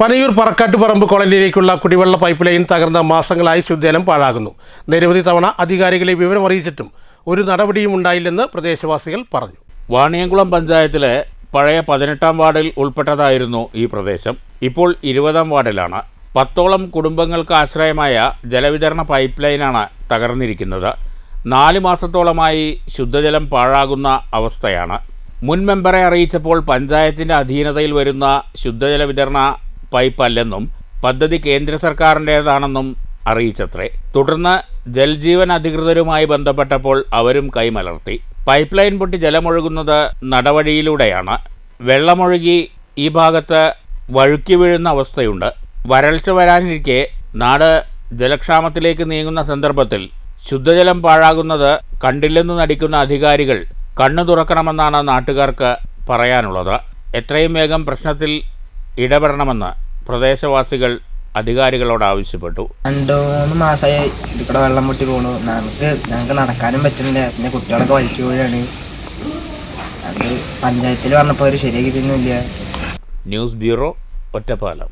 പനയൂർ പറക്കാട്ടുപറമ്പ് കോളനിയിലേക്കുള്ള കുടിവെള്ള pipe line തകർന്ന മാസങ്ങളായി ശുദ്ധജലം പാഴാകുന്നു. നിരവധി തവണ അധികാരികളെ വിവരം അറിയിച്ചിട്ടും ഒരു നടപടിയും ഉണ്ടായില്ലെന്ന് പ്രദേശവാസികൾ പറഞ്ഞു. വാണിയംകുളം പഞ്ചായത്തിലെ പഴയ പതിനെട്ടാം വാർഡിൽ ഉൾപ്പെട്ടതായിരുന്നു ഈ പ്രദേശം. ഇപ്പോൾ ഇരുപതാം വാർഡിലാണ്. പത്തോളം കുടുംബങ്ങൾക്ക് ആശ്രയമായ ജലവിതരണ പൈപ്പ് ലൈനാണ് തകർന്നിരിക്കുന്നത്. നാല് മാസത്തോളമായി ശുദ്ധജലം പാഴാകുന്ന അവസ്ഥയാണ്. മുൻ മെമ്പറെ അറിയിച്ചപ്പോൾ പഞ്ചായത്തിന്റെ അധീനതയിൽ വരുന്ന ശുദ്ധജല വിതരണ പൈപ്പ് അല്ലെന്നും പദ്ധതി കേന്ദ്ര സർക്കാരിന്റേതാണെന്നും അറിയിച്ചത്രേ. തുടർന്ന് ജൽജീവൻ അധികൃതരുമായി ബന്ധപ്പെട്ടപ്പോൾ അവരും കൈമലർത്തി. പൈപ്പ് ലൈൻ പൊട്ടി ജലമൊഴുകുന്നത് നടവഴിയിലൂടെയാണ്. വെള്ളമൊഴുകി ഈ ഭാഗത്ത് വഴുക്കി വീഴുന്ന അവസ്ഥയുണ്ട്. വരൾച്ച വരാനിരിക്കെ നാട് ജലക്ഷാമത്തിലേക്ക് നീങ്ങുന്ന സന്ദർഭത്തിൽ ശുദ്ധജലം പാഴാകുന്നത് കണ്ടില്ലെന്ന് നടിക്കുന്ന അധികാരികൾ കണ്ണു തുറക്കണമെന്നാണ് നാട്ടുകാർക്ക് പറയാനുള്ളത്. എത്രയും വേഗം പ്രശ്നത്തിൽ ഇടപെടണമെന്ന് പ്രദേശവാസികൾ അധികാരികളോട് ആവശ്യപ്പെട്ടു. രണ്ടു മൂന്ന് മാസമായി ഇതിക്കൂടെ വെള്ളം പൊട്ടി പോണു. നമുക്ക് ഞങ്ങൾക്ക് നടക്കാനും പറ്റുന്നില്ല. പിന്നെ കുട്ടികളൊക്കെ വലിച്ചു പോവുകയാണ് അത് പഞ്ചായത്തിൽ വന്നപ്പോൾ അവർ ശരിയാക്കി ന്യൂസ് ബ്യൂറോ ഒറ്റപ്പാലം.